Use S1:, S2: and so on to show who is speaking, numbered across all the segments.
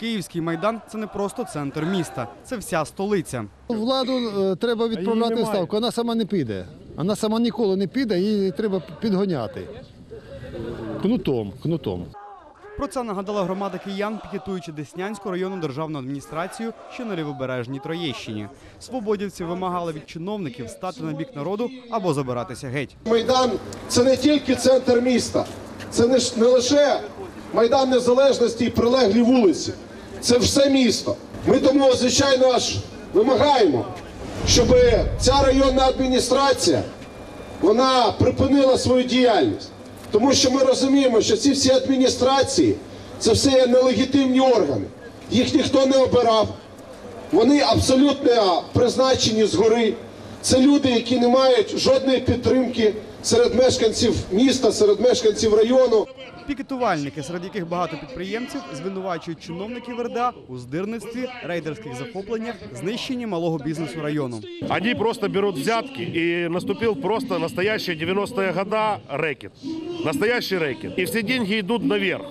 S1: Київський майдан це не просто центр міста, це вся столиця.
S2: Владу е, треба відправляти в ставку, вона сама не піде. Вона сама ніколи не піде, її треба підгоняти. Кнутом, кнутом.
S1: Про це нагадала громада киян, пікетуючи Деснянську районну державну адміністрацію, що на лівобережній Троєщині. Свободівці вимагали від чиновників стати на бік народу або забиратися геть.
S3: Майдан це не тільки центр міста, це не лише Майдан Незалежності і прилеглі вулиці. Це все місто. Ми тому, звичайно, аж вимагаємо, щоб ця районна адміністрація вона припинила свою діяльність. Тому що ми розуміємо, що ці всі адміністрації це все є нелегітимні органи. Їх ніхто не обирав. Вони абсолютно призначені згори. Це люди, які не мають жодної підтримки серед мешканців міста, серед мешканців району.
S1: Пікетувальники, серед яких багато підприємців, звинувачують чиновників РДА у здирництві, рейдерських захопленнях, знищенні малого бізнесу району.
S4: Они просто берут взятки, и наступил просто настоящие 90-е года рэкет. Настоящий рэкет. И все деньги идут наверх.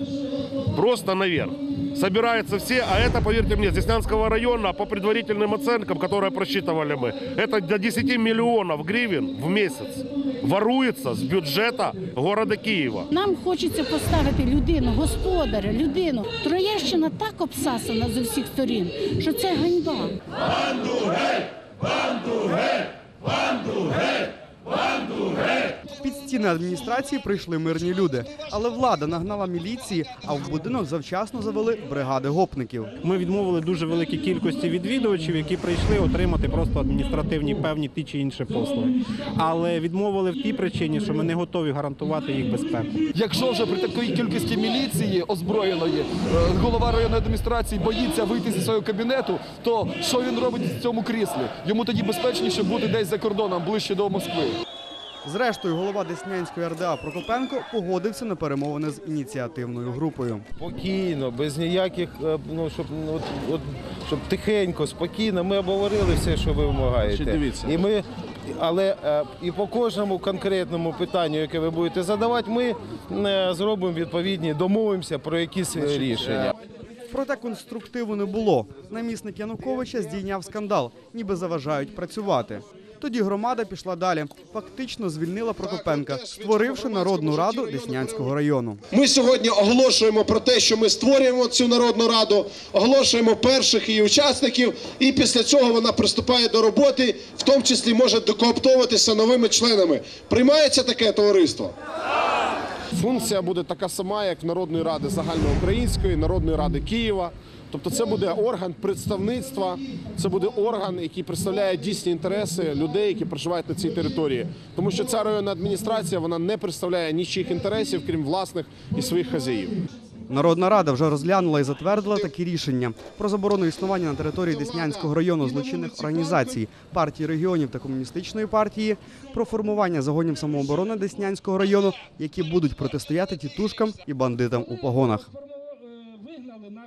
S4: Просто наверх. Собираются все, а это, поверьте мне, с Деснянского района, по предварительным оценкам, которые просчитывали мы, это до 10 миллионов гривен в месяц воруется з бюджета города Києва.
S5: Нам хочеться поставити людину, господаря, людину. Троєщина так обсасана з усіх сторін, що це ганьба.
S1: Під стіни адміністрації прийшли мирні люди, але влада нагнала міліції, а в будинок завчасно завели бригади гопників.
S6: Ми відмовили дуже великій кількості відвідувачів, які прийшли отримати просто адміністративні певні ті чи інші послуги. Але відмовили в тій причині, що ми не готові гарантувати їх безпеку.
S7: Якщо вже при такій кількості міліції озброєної е, голова районної адміністрації боїться вийти зі свого кабінету, то що він робить в цьому кріслі? Йому тоді безпечніше бути десь за кордоном, ближче до Москви.
S1: Зрештою, голова Деснянської РДА Прокопенко погодився на перемовини з ініціативною групою.
S8: Спокійно, без ніяких, е, ну щоб ну, от, от, щоб тихенько, спокійно. Ми обговорили все, що ви вимагаєте.
S7: дивіться.
S8: І ми, але е, і по кожному конкретному питанню, яке ви будете задавати, ми е, зробимо відповідні, домовимося про якісь рішення.
S1: Проте конструктиву не було. Намісник Януковича здійняв скандал, ніби заважають працювати. Тоді громада пішла далі. Фактично звільнила Прокопенка, створивши народну раду Деснянського району.
S3: Ми сьогодні оголошуємо про те, що ми створюємо цю народну раду, оголошуємо перших її учасників, і після цього вона приступає до роботи, в тому числі може докооптовуватися новими членами. Приймається таке товариство?
S9: Функція буде така сама, як Народної ради загальноукраїнської, Народної ради Києва. Тобто це буде орган представництва, це буде орган, який представляє дійсні інтереси людей, які проживають на цій території. Тому що ця районна адміністрація вона не представляє нічих інтересів, крім власних і своїх хазяїв.
S1: Народна рада вже розглянула і затвердила такі рішення про заборону існування на території Деснянського району злочинних організацій, партії регіонів та комуністичної партії, про формування загонів самооборони Деснянського району, які будуть протистояти тітушкам і бандитам у погонах.